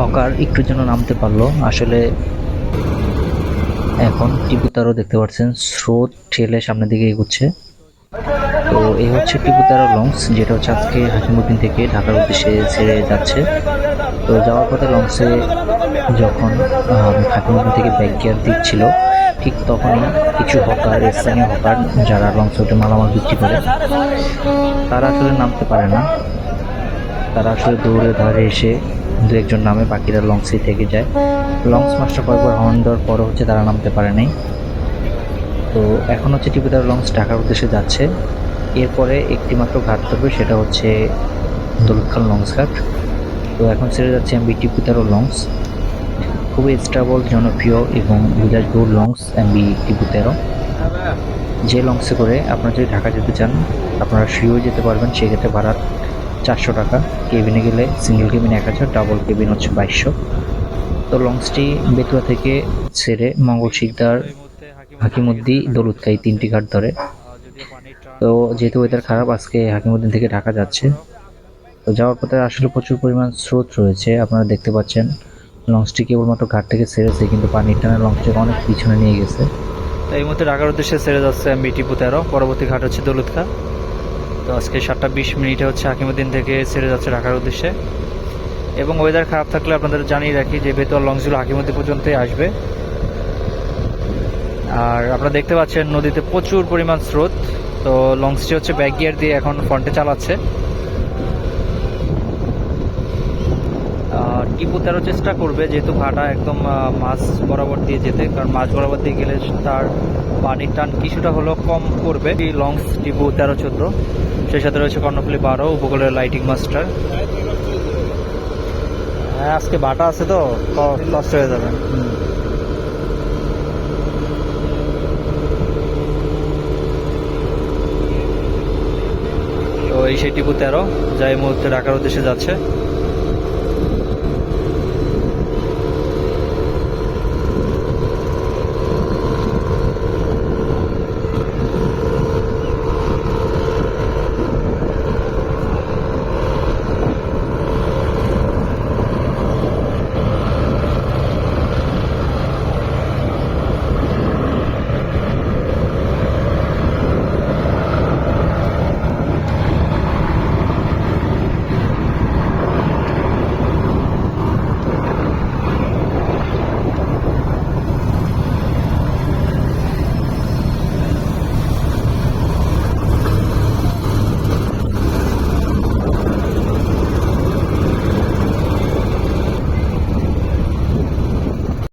Hawker একটু যেন নামতে পারল। আসলে এখন টিপুতারও দেখতে পাচ্ছেন, স্রোত ঠেলে সামনের দিকে এগোচ্ছে। তো এই হচ্ছে টিপুতারা লঞ্চ, যেটা হচ্ছে আজকে হাকিমুদ্দিন থেকে ঢাকার উদ্দেশ্যে ছেড়ে যাচ্ছে। তো যাওয়ার পথে লঞ্চে যখন হাকিমুদ্দিন থেকে ব্যাক গিয়ার দিচ্ছিল, ঠিক তখনই কিছু হকার, স্থানীয় হকার, যারা লঞ্চে মালামাল বিক্রি করে, তারা আসলে নামতে পারে না। তারা আসলে দৌড়ে ধারে এসে দু একজন নামে বাকিরা লঞ্চে থেকে যায়। লংস মাস্টার কয়েকবার হর্ন দেওয়ার পরও হচ্ছে তারা নামতে পারে নাই। তো এখন হচ্ছে টিপুদার লঞ্চ ঢাকার উদ্দেশ্যে যাচ্ছে। এরপরে একটি মাত্র ঘাট ধরবে, সেটা হচ্ছে দৌলতখাল লঞ্চ ঘাট। তো এখন ছেড়ে যাচ্ছে এমবি টিপুতারও লঞ্চ। খুবই স্টেবল, জনপ্রিয় এবং বিলাসবহুল লঞ্চ এমবি টিপুতেরো যে লঞ্চে করে আপনারা যদি ঢাকা যেতে চান, আপনারা ফ্রিও যেতে পারবেন, সেক্ষেত্রে ভাড়া চারশো টাকা। কেবিনে গেলে সিঙ্গেল কেবিন এক হাজার ডাবল কেবিন হচ্ছে বাইশশো। তো লঞ্চটি বেতুয়া থেকে ছেড়ে মঙ্গল শিকদার, হাকিমুদ্দি দলুৎকাই তিনটি ঘাট ধরে। তো যেহেতু ওয়েদার খারাপ, আজকে হাকিমুদ্দিন থেকে ঢাকা যাচ্ছে। তো যাওয়ার পথে আসলে প্রচুর পরিমাণ স্রোত রয়েছে। আপনারা দেখতে পাচ্ছেন, লঞ্চটি কেবলমাত্র ঘাট থেকে ছেড়েছে, কিন্তু পানির টানে লঞ্চটিকে অনেক পিছনে নিয়ে গেছে। তো এই মুহূর্তে ঢাকার উদ্দেশ্যে ছেড়ে যাচ্ছে এমবি টিপু তেরো, পরবর্তী ঘাট হচ্ছে দৌলতখা তো আজকে সাতটা বিশ মিনিটে হচ্ছে হাকিমুদ্দিন থেকে ছেড়ে যাচ্ছে ঢাকার উদ্দেশ্যে। এবং ওয়েদার খারাপ থাকলে আপনাদের জানিয়ে রাখি যে বেতর লঞ্চগুলো হাকিমুদ্দিন পর্যন্তই আসবে। আর আপনারা দেখতে পাচ্ছেন নদীতে প্রচুর পরিমাণ স্রোত। তো লঞ্চটি হচ্ছে ব্যাক গিয়ার দিয়ে এখন ফ্রন্টে চালাচ্ছে। টিপু তেরো চেষ্টা করবে, যেহেতু ভাটা একদম মাছ বরাবর দিয়ে যেতে, কারণ মাছ বরাবর দিয়ে গেলে তার পানির টান কিছুটা হলেও কম করবে। এই লঞ্চ টিপু তেরো চোদ্দ, সেই সাথে রয়েছে কর্ণফুলি বারো উপকূলের লাইটিং মাস্টার হ্যাঁ আজকে ভাটা আছে তো কষ্ট হয়ে যাবে। তো এই সেই টিপু তেরো যা এই মুহূর্তে ঢাকার উদ্দেশ্যে যাচ্ছে।